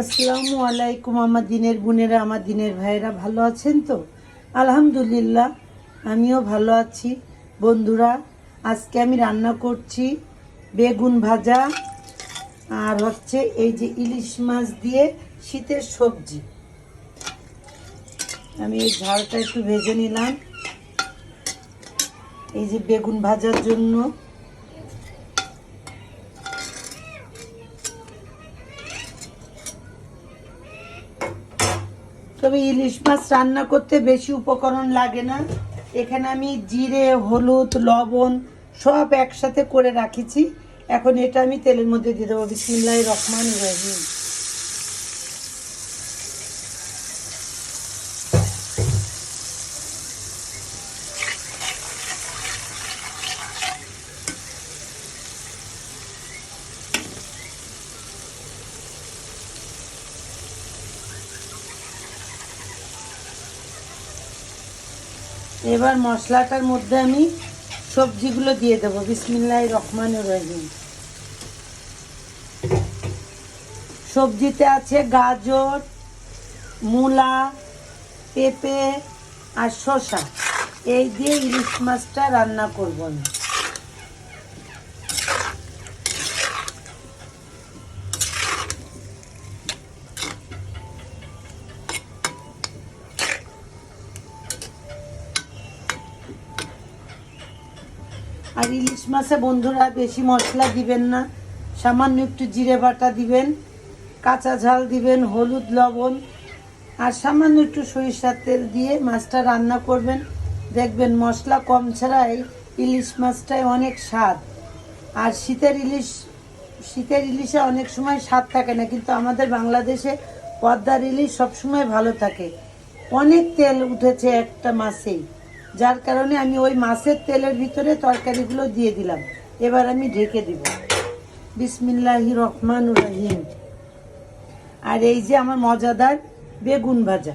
আসসালামু আলাইকুম আমার দিনের বোনেরা, আমার দিনের ভাইয়েরা, ভালো আছেন তো? আলহামদুলিল্লাহ, আমিও ভালো আছি। বন্ধুরা, আজকে আমি রান্না করছি বেগুন ভাজা আর হচ্ছে এই যে ইলিশ মাছ দিয়ে শীতের সবজি। আমি এই ঝালটা একটু ভেজে নিলাম। এই যে বেগুন ভাজার জন্য তবে ইলিশ মাছ রান্না করতে বেশি উপকরণ লাগে না। এখানে আমি জিরে, হলুদ, লবণ সব একসাথে করে রাখিছি। এখন এটা আমি তেলের মধ্যে দিয়ে দেবো। বিসমিল্লাহ রহমান রহিম। এবার মশলাটার মধ্যে আমি সবজিগুলো দিয়ে দেবো। বিসমিল্লাহ রহমান রহিম। সবজিতে আছে গাজর, মূলা, পেঁপে আর শসা। এই দিয়ে ইলিশ মাছটা রান্না করব আমি। আর ইলিশ মাছে বন্ধুরা বেশি মশলা দিবেন না। সামান্য একটু জিরে বাটা দিবেন, কাঁচা ঝাল দিবেন, হলুদ, লবণ, আর সামান্য একটু সরিষার তেল দিয়ে মাছটা রান্না করবেন। দেখবেন মশলা কম ছাড়াই ইলিশ মাছটায় অনেক স্বাদ। আর শীতের ইলিশ, শীতের ইলিশে অনেক সময় স্বাদ থাকে না, কিন্তু আমাদের বাংলাদেশে পদ্মার ইলিশ সবসময় ভালো থাকে। অনেক তেল উঠেছে একটা মাছেই। যার কারণে আমি ওই মাছের তেলের ভিতরে তরকারিগুলো দিয়ে দিলাম। এবার আমি ঢেকে দিব। বিসমিল্লাহি রহমান রহিম। আর এই যে আমার মজাদার বেগুন ভাজা।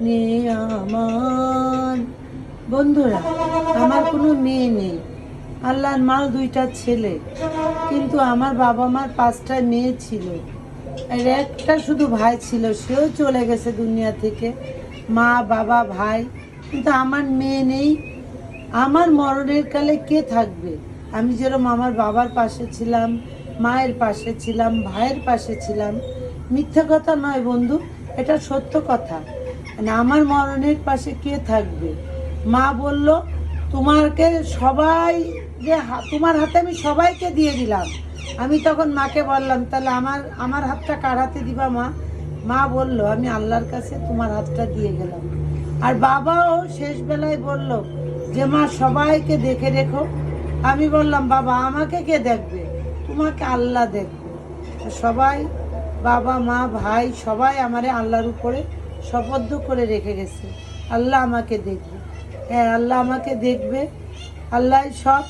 আমার বন্ধুরা, আমার কোনো মেয়ে নেই। আল্লাহর মাল দুইটা ছেলে। কিন্তু আমার বাবা মার পাঁচটা মেয়ে ছিল। আর একটা শুধু ভাই ছিল, সেও চলে গেছে দুনিয়া থেকে। মা, বাবা, ভাই। কিন্তু আমার মেয়ে নেই। আমার মরণের কালে কে থাকবে? আমি যেরকম আমার বাবার পাশে ছিলাম, মায়ের পাশে ছিলাম, ভাইয়ের পাশে ছিলাম। মিথ্যে কথা নয় বন্ধু, এটা সত্য কথা। মানে আমার মরণের পাশে কে থাকবে? মা বলল, তোমাকে সবাই যে তোমার হাতে আমি সবাইকে দিয়ে দিলাম। আমি তখন মাকে বললাম, তাহলে আমার আমার হাতটা কার হাতে দিবা মা? মা বলল, আমি আল্লাহর কাছে তোমার হাতটা দিয়ে গেলাম। আর বাবাও শেষ বেলায় বলল, যে মা, সবাইকে দেখে রেখো। আমি বললাম, বাবা, আমাকে কে দেখবে? তোমাকে আল্লাহ দেখবে। সবাই, বাবা, মা, ভাই, সবাই আমারে আল্লাহর উপরে শপথ করে রেখে গেছে। আল্লাহ আমাকে দেখবে। হ্যাঁ আল্লাহ আমাকে দেখবে। আল্লাহ সব।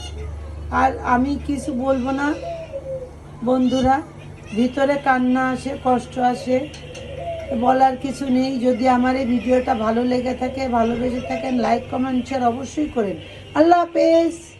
আর আমি কিছু বলব না। বন্ধুরা, ভিতরে কান্না আসে, কষ্ট আসে। বলার কিছু নেই। যদি আমার এই ভিডিওটা ভালো লেগে থাকে, ভালোবেসে থাকেন লাইক কমেন্ট শেয়ার অবশ্যই করেন। আল্লাহ হাফেজ।